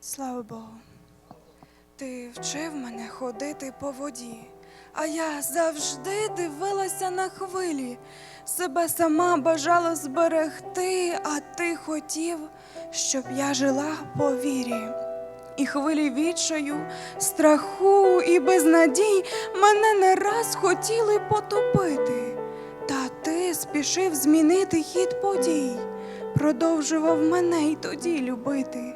Слава Богу. Ти вчив мене ходити по воді, а я завжди дивилася на хвилі. Себе сама бажала зберегти, а ти хотів, щоб я жила по вірі. І хвилі відчаю, страху і безнадій мене не раз хотіли потопити. Та ти спішив змінити хід подій, продовжував мене й тоді любити.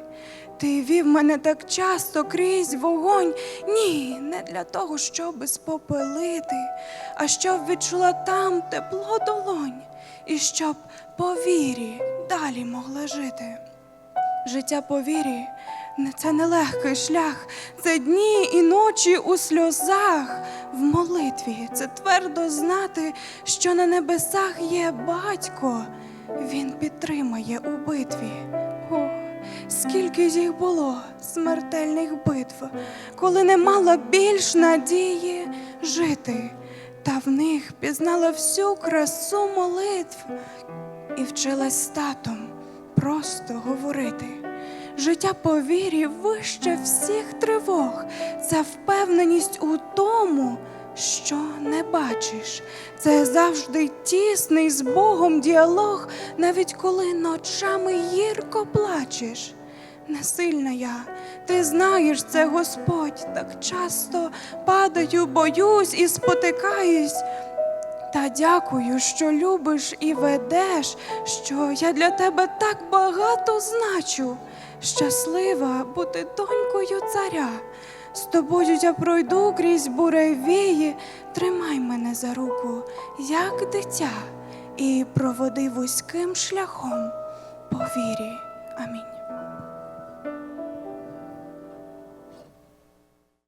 Ти вів мене так часто крізь вогонь, ні, не для того, щоби спопелити, а щоб відчула там тепло долонь, і щоб по вірі далі могла жити. Життя по вірі це нелегкий шлях, це дні і ночі у сльозах, в молитві це твердо знати, що на небесах є батько, він підтримає у битві. Скільки їх було смертельних битв, коли не мала більш надії жити, та в них пізнала всю красу молитв і вчилась татом просто говорити. Життя по вірі вище всіх тривог. Це впевненість у тому, що не бачиш. Це завжди тісний з Богом діалог, навіть коли ночами гірко плачеш. Не сильна я, ти знаєш це, Господь, так часто падаю, боюсь і спотикаюсь. Та дякую, що любиш і ведеш, що я для тебе так багато значу. Щаслива бути донькою царя. З тобою я пройду крізь буревії, тримай мене за руку, як дитя, і проводи вузьким шляхом по вірі. Амінь.